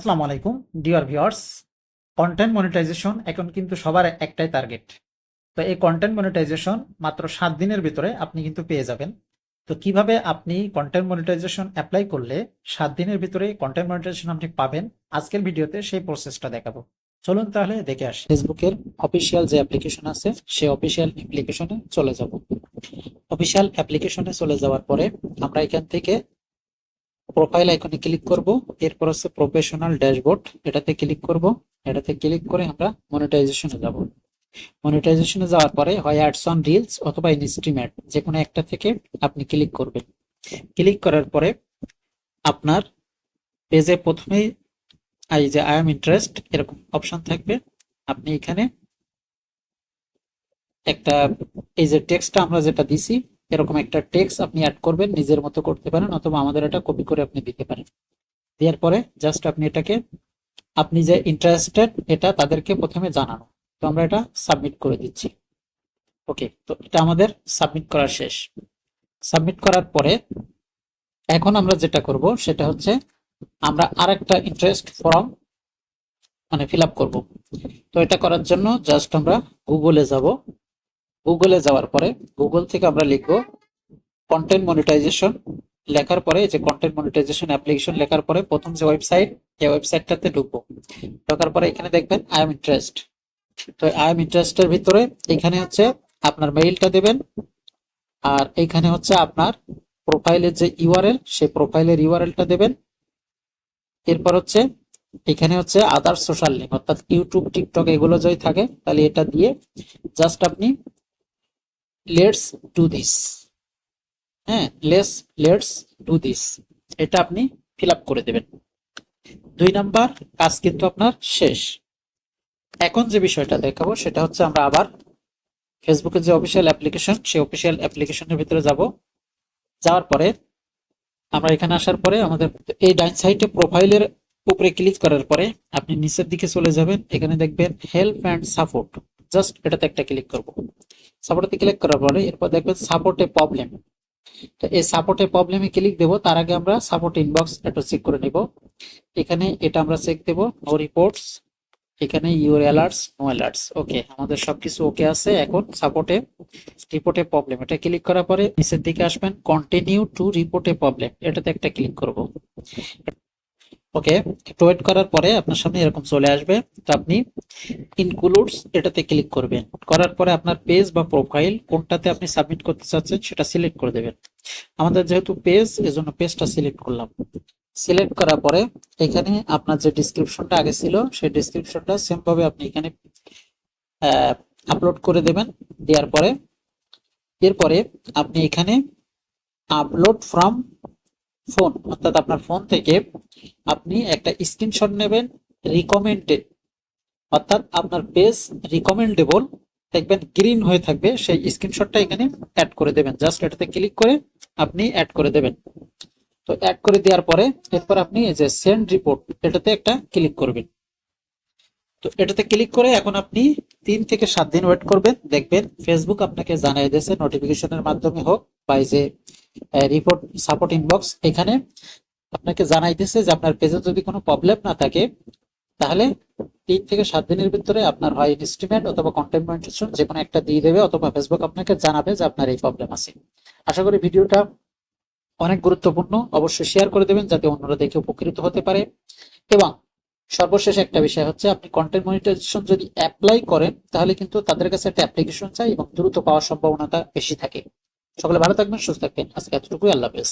আসসালামু আলাইকুম, dear viewers. Content monetization এখন কিন্তু সবার একটাই টার্গেট। তো এই কন্টেন্ট মনিটাইজেশন মাত্র সাত দিনের ভিতরে আপনি কিন্তু পেয়ে যাবেন। তো কীভাবে আপনি কন্টেন্ট মনিটাইজেশন অ্যাপ্লাই করলে সাত দিনের ভিতরে কন্টেন্ট মনিটাইজেশন আপনি পাবেন, আজকের ভিডিওতে সেই প্রসেসটা দেখাবো। চলুন তাহলে দেখে আসি। ফেসবুকের অফিসিয়াল যে অ্যাপ্লিকেশন আছে সেই অফিসিয়াল অ্যাপ্লিকেশনে চলে যাব। অফিসিয়াল অ্যাপ্লিকেশনে চলে যাওয়ার পরে আমরা এখান থেকে প্রোফাইল আইকনে ক্লিক করব, এরপর হচ্ছে প্রফেশনাল ড্যাশবোর্ড এটাতে ক্লিক করব, এটাতে ক্লিক করে আমরা মনিটাইজেশনে যাব। মনিটাইজেশনে যাওয়ার পরে হয় অ্যাডস অন রিলস অথবা ইনস্ট্রিমেট যে কোনো একটা থেকে আপনি ক্লিক করবেন। ক্লিক করার পরে আপনার পেজে প্রথমেই এই যে আই এম ইন্টারেস্ট এরকম অপশন থাকবে। আপনি এখানে একটা, এই যে টেক্সটটা আমরা যেটা দিছি এরকম একটা টেক্স আপনি অ্যাড করবেন, নিজের মতো করতে পারেন, অথবা আমাদের এটা কপি করে আপনি দিতে পারেন। দেওয়ার পরে জাস্ট আপনি এটাকে, আপনি যে ইন্টারেস্টেড এটা তাদেরকে প্রথমে জানানো। তো আমরা এটা সাবমিট করে দিচ্ছি। ওকে তো এটা আমাদের সাবমিট করা শেষ। সাবমিট করার পরে এখন আমরা যেটা করব, সেটা হচ্ছে আমরা আরেকটা ইন্টারেস্ট ফর্ম মানে ফিল আপ করব। তো এটা করার জন্য জাস্ট আমরা গুগলে যাব। গুগলে যাওয়ার পরে গুগল থেকে আমরা লিখব কন্টেন্ট মনিটাইজেশন লেখার পরে, যে কন্টেন্ট মনিটাইজেশন অ্যাপ্লিকেশন লেখার পরে প্রথম যে ওয়েবসাইট এই ওয়েবসাইটটাতে ঢুকবো। ঢোকার পরে এখানে দেখবেন আই এম ইন্টারেস্ট তো আই এম ইন্টারেস্টের ভিতরে এখানে হচ্ছে আপনার মেইলটা দেবেন, আর এখানে হচ্ছে আপনার প্রোফাইলের যে ইউআরএল সেই প্রোফাইলের ইউআরএলটা দেবেন। এরপর হচ্ছে এখানে হচ্ছে আদার সোশ্যাল লিঙ্ক অর্থাৎ ইউটিউব টিকটক এগুলো যদি থাকে, তাহলে এটা দিয়ে জাস্ট আপনি লেটস ডু দিস হ্যাঁ লেস লেটস ডু দিস এটা আপনি ফিল করে দেবেন। দুই নাম্বার কাজ কিন্তু আপনার শেষ। এখন যে বিষয়টা দেখাবো, সেটা হচ্ছে আমরা আবার ফেসবুকের যে অফিসিয়াল অ্যাপ্লিকেশন সেই অফিসিয়াল অ্যাপ্লিকেশনের ভিতরে যাব। যাওয়ার পরে আমরা এখানে আসার পরে আমাদের এই ডাইন সাইডে প্রোফাইলের উপরে ক্লিক করার পরে আপনি নিচের দিকে চলে যাবেন। এখানে দেখবেন হেল্প অ্যান্ড সাপোর্ট জাস্ট এটাতে একটা ক্লিক করব। সাপোর্টে ক্লিক করার পরে এরপর দেখবেন সাপোর্টে প্রবলেম তো এই সাপোর্টে প্রবলেমে ক্লিক দেব, তার আগে আমরা সাপোর্ট ইনবক্স একটু চেক করে নিব। এখানে এটা আমরা চেক দেব নো রিপোর্টস এখানে your alerts no alerts okay আমাদের সবকিছু ওকে আছে। এখন সাপোর্টে রিপোর্টে প্রবলেম এটা ক্লিক করার পরে নিচের দিকে আসবেন কন্টিনিউ টু রিপোর্টে প্রবলেম এটাতে একটা ক্লিক করব। ওকে একটু ওয়েট করার পরে আপনার সামনে এরকম চলে আসবে। তো আপনি ইনক্লুডস এটাতে ক্লিক করবেন। করার পরে আপনার পেজ বা প্রোফাইল কোনটাতে আপনি সাবমিট করতে চাচ্ছেন সেটা সিলেক্ট করে দেবেন। আমাদের যেহেতু পেজ এজন্য পেজটা সিলেক্ট করলাম। সিলেক্ট করার পরে এখানে আপনার যে ডিসক্রিপশনটা আগে ছিল, সেই ডিসক্রিপশনটা সেম ভাবে আপনি এখানে আপলোড করে দেবেন। দেওয়ার পরে, এরপরে আপনি এখানে আপলোড ফ্রম ফোন অর্থাৎ আপনার ফোন থেকে আপনি একটা স্ক্রিনশট নেবেন রিকমেন্ডেড অর্থাৎ আপনার পেজ রিকমেন্ডেবল দেখবেন গ্রিন হয়ে থাকবে, সেই স্ক্রিনশটটা এখানে অ্যাড করে দেবেন। জাস্ট এটাতে ক্লিক করে আপনি অ্যাড করে দেবেন। তো অ্যাড করে দেওয়ার পরে এরপর আপনি এই যে সেন্ড রিপোর্ট এটাতে একটা ক্লিক করবেন। তো এটাতে ক্লিক করে এখন আপনি তিন থেকে সাত দিন ওয়েট করবেন। দেখবেন ফেসবুক আপনাকে জানিয়ে দিয়েছে নোটিফিকেশনের মাধ্যমে হোক বা যে রিপোর্ট সাপোর্ট ইনবক্স এখানে আপনাকে জানাইতেছে যে আপনার পেজে যদি কোনো প্রবলেম না থাকে, তাহলে তিন থেকে সাত দিনের ভিতরে আপনার হয় ইনস্ট্রিমেন্ট অথবা কন্টেন্ট মনিটাইজেশন যে কোনো একটা দিয়ে দেবে অথবা ফেসবুক আপনাকে জানাবে যে আপনার এই প্রবলেম আছে। আশা করি ভিডিওটা অনেক গুরুত্বপূর্ণ। অবশ্যই শেয়ার করে দেবেন যাতে অন্যরা দেখে উপকৃত হতে পারে। এবং সর্বশেষ একটা বিষয় হচ্ছে, আপনি কন্টেন্ট মনিটাইজেশন যদি অ্যাপ্লাই করেন, তাহলে কিন্তু তাদের কাছে একটা অ্যাপ্লিকেশন চাই এবং দ্রুত পাওয়ার সম্ভাবনাটা বেশি থাকে। সকলে ভালো থাকবেন সুস্থ থাকবেন। আজকে এতটুকুই আল্লাহ হাফেজ।